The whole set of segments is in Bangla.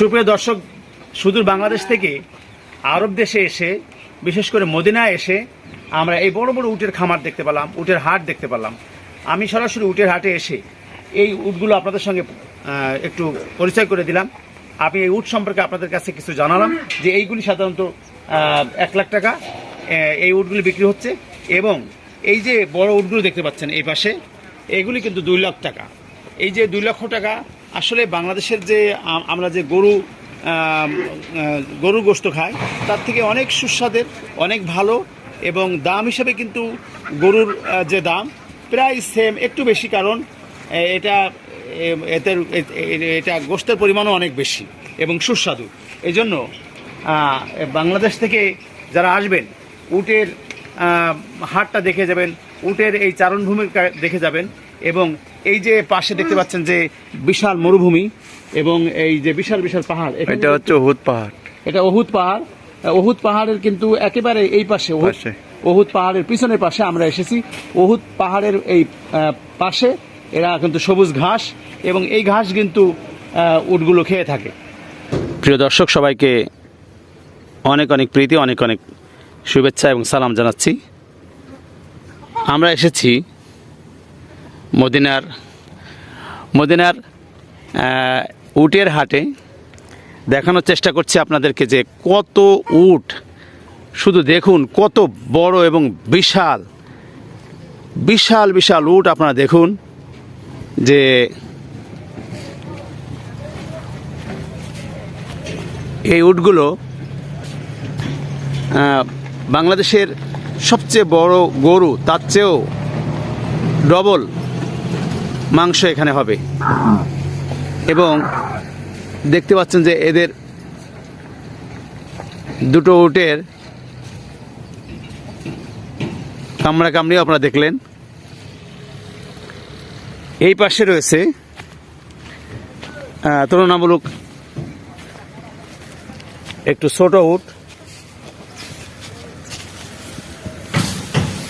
সুপ্রিয় দর্শক, সুদূর বাংলাদেশ থেকে আরব দেশে এসে, বিশেষ করে মদিনায় এসে আমরা এই বড় বড় উটের খামার দেখতে পেলাম, উটের হাট দেখতে পেলাম। আমি সরাসরি উটের হাটে এসে এই উটগুলো আপনাদের সঙ্গে একটু পরিচয় করে দিলাম। আমি এই উট সম্পর্কে আপনাদের কাছে কিছু জানালাম, যে এইগুলি সাধারণত এক লাখ টাকা এই উটগুলি বিক্রি হচ্ছে এবং এই যে বড় উটগুলো দেখতে পাচ্ছেন এই পাশে, এগুলি কিন্তু দুই লাখ টাকা। এই যে দুই লক্ষ টাকা আসলে বাংলাদেশের যে আমরা যে গরু গরুর গোস্ত খাই, তার থেকে অনেক সুস্বাদের, অনেক ভালো এবং দাম হিসাবে কিন্তু গরুর যে দাম, প্রায় সেম একটু বেশি কারণ এটা এতে এটা গোস্তের পরিমাণও অনেক বেশি এবং সুস্বাদু। এই জন্য বাংলাদেশ থেকে যারা আসবেন, উটের হাটটা দেখে যাবেন, উটের এই চারণভূমি কা- দেখে যাবেন এবং এই যে পাশে দেখতে পাচ্ছেন যে বিশাল মরুভূমি এবং এই যে বিশাল বিশাল পাহাড় এটা হচ্ছে হুদ পাহাড়। এটা অহুত পাহাড়। অহুত পাহাড়ের কিন্তু একেবারে এই পাশে অহুত- অহুত পাহাড়ের পিছনের পাশে আমরা এসেছি। অহুত পাহাড়ের এই পাশে এরা কিন্তু সবুজ ঘাস এবং এই ঘাস কিন্তু উটগুলো খেয়ে থাকে। প্রিয় দর্শক সবাইকে অনেক অনেক প্রীতি অনেক অনেক শুভেচ্ছা এবং সালাম জানাচ্ছি। আমরা এসেছি মদিনার মদিনার উটের হাটে দেখানোর চেষ্টা করছি আপনাদেরকে যে কত উট, শুধু দেখুন কত বড় এবং বিশাল বিশাল বিশাল উট আপনারা দেখুন যে এই উটগুলো বাংলাদেশের সবচেয়ে বড় গরু, তার চেয়েও ডবল মাংস এখানে হবে। এবং দেখতে পাচ্ছেন যে এদের দুটো উটের কামড়া কামড়িও আপনারা দেখলেন। এই পাশে রয়েছে তুলনামূলক একটু ছোট উট।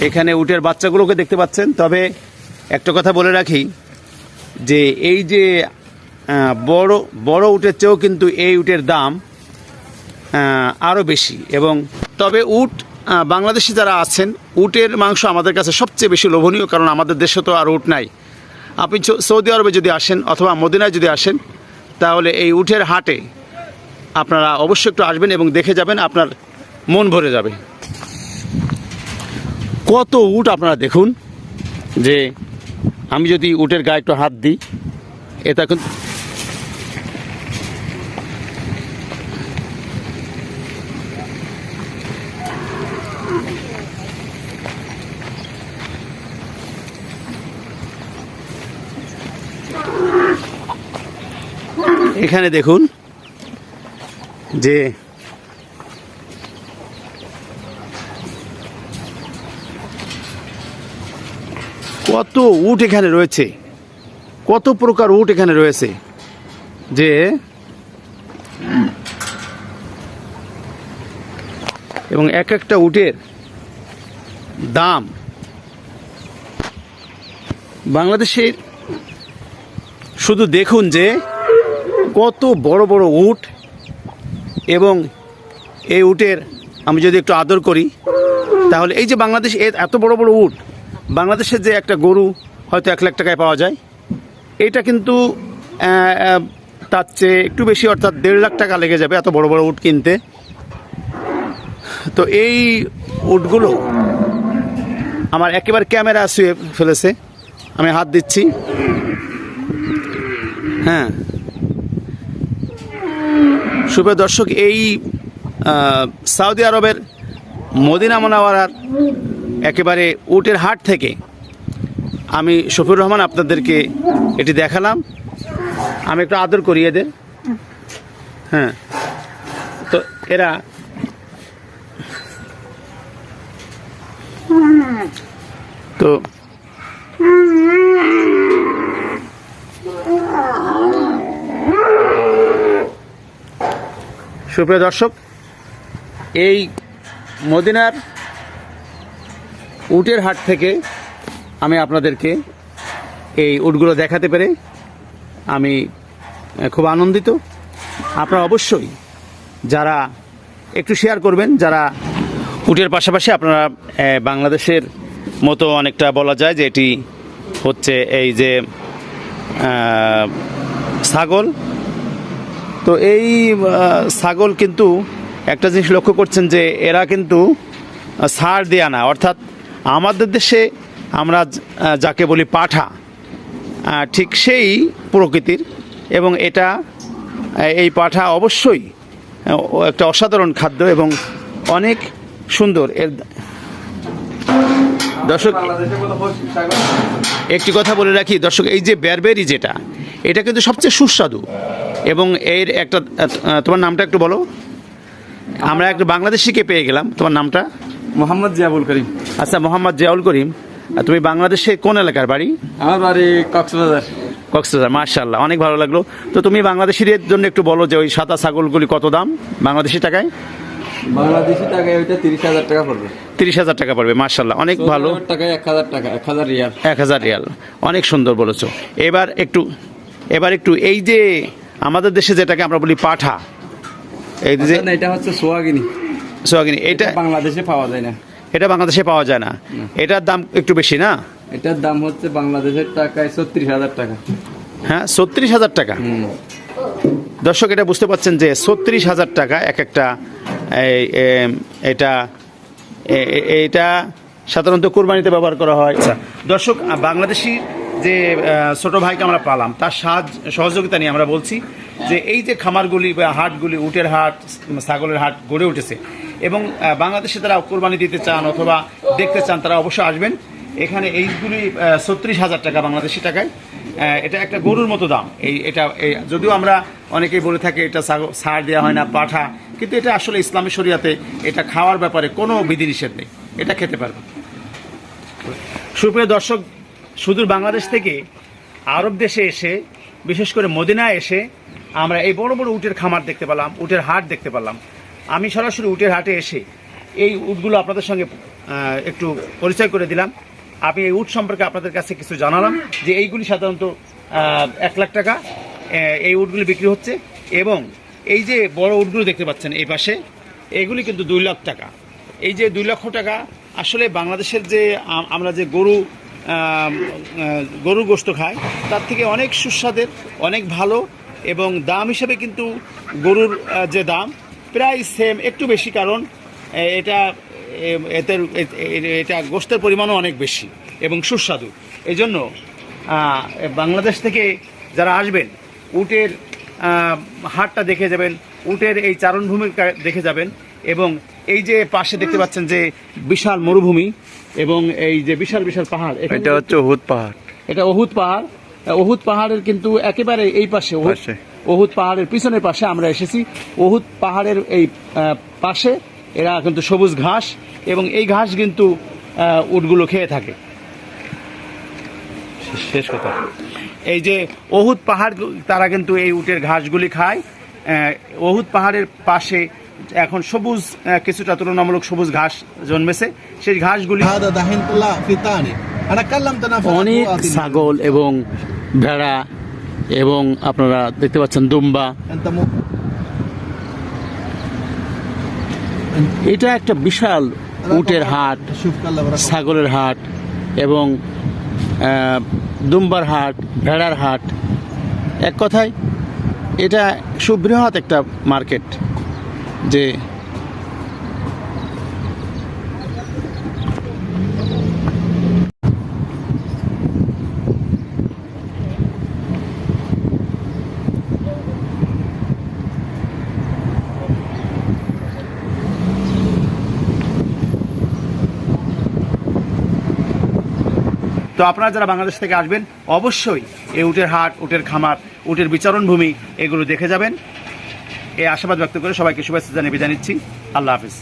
এখানে উটের বাচ্চাগুলোকে দেখতে পাচ্ছেন। তবে একটা কথা বলে রাখি যে এই যে বড় বড় উটের চেয়েও কিন্তু এই উটের দাম আরও বেশি। এবং তবে উট বাংলাদেশি যারা আছেন, উটের মাংস আমাদের কাছে সবচেয়ে বেশি লোভনীয়, কারণ আমাদের দেশে তো আর উট নাই। আপনি সৌদি আরবে যদি আসেন অথবা মদিনায় যদি আসেন, তাহলে এই উটের হাটে আপনারা অবশ্যই একটু আসবেন এবং দেখে যাবেন, আপনার মন ভরে যাবে। কত উট আপনারা দেখুন, যে আমি যদি উটের গায়ে একটু হাত দিই এটা কিন্তু এখানে দেখুন যে কত উট এখানে রয়েছে? কত প্রকার উট এখানে রয়েছে? যে এবং এক একটা উটের দাম বাংলাদেশের শুধু দেখুন যে কত বড় বড় উট এবং এই উটের আমি যদি একটু আদর করি, তাহলে এই যে বাংলাদেশ এত বড় বড় উট বাংলাদেশের যে একটা গরু হয়তো এক লাখ টাকায় পাওয়া যায়, এটা কিন্তু তার চেয়ে একটু বেশি, অর্থাৎ দেড় লাখ টাকা লেগে যাবে এত বড় বড় উট কিনতে। তো এই উটগুলো আমার একেবারে ক্যামেরা শুয়ে ফেলেছে। আমি হাত দিচ্ছি। হ্যাঁ। শুভ দর্শক, এই সৌদি আরবের মদিনা মোনাওয়ারার একেবারে উটের হাট থেকে আমি শফিউর রহমান আপনাদেরকে এটি দেখালাম। আমি একটু আদর করি এদের। হ্যাঁ। তো এরা তো সুপ্রিয় দর্শক, এই মদিনার উটের হাট থেকে আমি আপনাদেরকে এই উটগুলো দেখাতে পেরে আমি খুব আনন্দিত। আপনারা অবশ্যই যারা একটু শেয়ার করবেন, যারা উটের পাশাপাশি আপনারা বাংলাদেশের মতো অনেকটা বলা যায় যে এটি হচ্ছে এই যে ছাগল। তো এই ছাগল কিন্তু একটা জিনিস লক্ষ্য করছেন যে এরা কিন্তু সার দেয়া না। অর্থাৎ আমাদের দেশে আমরা যাকে বলি পাঠা ঠিক সেই প্রকৃতির এবং এটা এই পাঠা অবশ্যই একটা অসাধারণ খাদ্য এবং অনেক সুন্দর। এর দর্শক, একটি কথা বলে রাখি, দর্শক, এই যে ব্যারবেরি যেটা, এটা কিন্তু সবচেয়ে সুস্বাদু এবং এর একটা তোমার নামটা একটু বলো। আমরা একটা বাংলাদেশিকে পেয়ে গেলাম। তোমার নামটা? মোহাম্মদ জিয়াবুল করিম। আচ্ছা মোহাম্মদ জিয়াউল করিম। তুমি বাংলাদেশে কোন এলাকার বাড়ি? আমার বাড়ি কক্সবাজার। কক্সবাজার মার্শাল্লাহ অনেক ভালো লাগল। তো তুমি বাংলাদেশিদের জন্য একটু বলো যে ওই সাদা ছাগলগুলি কত দাম? বাংলাদেশি টাকায়? বাংলাদেশি টাকায় ওইটা তিরিশ হাজার টাকা পড়বে। তিরিশ হাজার টাকা পড়বে মার্শাল্লাহ অনেক ভালো। টাকায় এক হাজার টাকা এক হাজার রিয়াল। এক হাজার রিয়াল অনেক সুন্দর বলেছ। এবার একটু এবার একটু এই যে আমাদের দেশে যেটাকে আমরা বলি পাঠা এই যে এটা হচ্ছে সোয়াগিনি। সোহাগিনী এটা বাংলাদেশে পাওয়া যায় না। এটা বাংলাদেশে পাওয়া যায় না। এটার দাম একটু বেশি না? এটার দাম হচ্ছে বাংলাদেশের টাকায় ছত্রিশ হাজার টাকা। হ্যাঁ ছত্রিশ হাজার টাকা? দর্শক এটা বুঝতে পারছেন যে ছত্রিশ হাজার টাকা এক একটা এটা এটা সাধারণত কোরবানিতে ব্যবহার করা হয়। আচ্ছা দর্শক বাংলাদেশি যে ছোট ভাইকে আমরা পালাম, তার সাহায্য, সহযোগিতা নিয়ে আমরা বলছি যে, এই যে খামারগুলি বা হাটগুলি, উটের হাট, ছাগলের হাট গড়ে উঠেছে এবং বাংলাদেশে তারা কোরবানি দিতে চান অথবা দেখতে চান, তারা অবশ্যই আসবেন। এখানে এইগুলি ছত্রিশ হাজার টাকা বাংলাদেশি টাকায়। এটা একটা গরুর মতো দাম। এই, এটা যদিও আমরা অনেকেই বলে থাকি এটা ছাড় দেওয়া হয় না, পাঠা, কিন্তু এটা আসলে ইসলামী শরিয়াতে এটা খাওয়ার ব্যাপারে কোনো বিধিনিষেধ নেই। এটা খেতে পারবে সুপ্রিয় দর্শক সুদূর বাংলাদেশ থেকে আরব দেশে এসে, বিশেষ করে মদিনায় এসে আমরা এই বড় বড় উটের খামার দেখতে পেলাম, উটের হাট দেখতে পেলাম। আমি সরাসরি উটের হাটে এসে এই উটগুলো আপনাদের সঙ্গে একটু পরিচয় করে দিলাম। আমি এই উট সম্পর্কে আপনাদের কাছে কিছু জানালাম যে এইগুলি সাধারণত এক লাখ টাকা এই উটগুলি বিক্রি হচ্ছে এবং এই যে বড় উটগুলো দেখতে পাচ্ছেন এই পাশে, এগুলি কিন্তু দুই লাখ টাকা। এই যে দুই লক্ষ টাকা, আসলে বাংলাদেশের যে আমরা যে গরু গরুর গোস্ত খায়। তার থেকে অনেক সুস্বাদের, অনেক ভালো এবং দাম হিসেবে কিন্তু গরুর যে দাম, প্রায় সেম একটু বেশি কারণ এটা এতে এটা গোস্তের পরিমাণও অনেক বেশি এবং সুস্বাদু। এই জন্য বাংলাদেশ থেকে যারা আসবেন, উটের হাটটা দেখে যাবেন, উটের এই চারণভূমি দেখে যাবেন এবং এই যে পাশে দেখতে পাচ্ছেন যে বিশাল মরুভূমি এবং এই যে বিশাল বিশাল পাহাড়। এটা হচ্ছে হুদ পাহাড়। এটা অহুত পাহাড়। অহুত পাহাড়ের কিন্তু একেবারে এই পাশে অহুত- অহুত পাহাড়ের পিছনের পাশে আমরা এসেছি। অহুত পাহাড়ের এই পাশে এরা কিন্তু সবুজ ঘাস এবং এই ঘাস কিন্তু আহ, উটগুলো খেয়ে থাকে। শেষ কথা। এই যে অহুত পাহাড় তারা কিন্তু এই উটের ঘাসগুলি খায়। আহ, অহুত পাহাড়ের পাশে এখন সবুজ কিছুটা তুলনামূলক সবুজ ঘাস জন্মেছে। সেই ঘাসগুলি অনেক ছাগল এবং ভেড়া এবং আপনারা দেখতে পাচ্ছেন দুম্বা। এটা একটা বিশাল উটের হাট ছাগলের হাট এবং দুম্বার হাট ভেড়ার হাট। এক কথায় এটা সুবৃহৎ একটা মার্কেট। যে তো আপনারা যারা বাংলাদেশ থেকে আসবেন, অবশ্যই এই উটের হাট, উটের খামার, উটের বিচারণ ভূমি এগুলো দেখে যাবেন। এই আশাবাদ ব্যক্ত করে সবাইকে শুভেচ্ছা জানিয়ে বিদায় নিচ্ছি। আল্লাহ হাফিজ।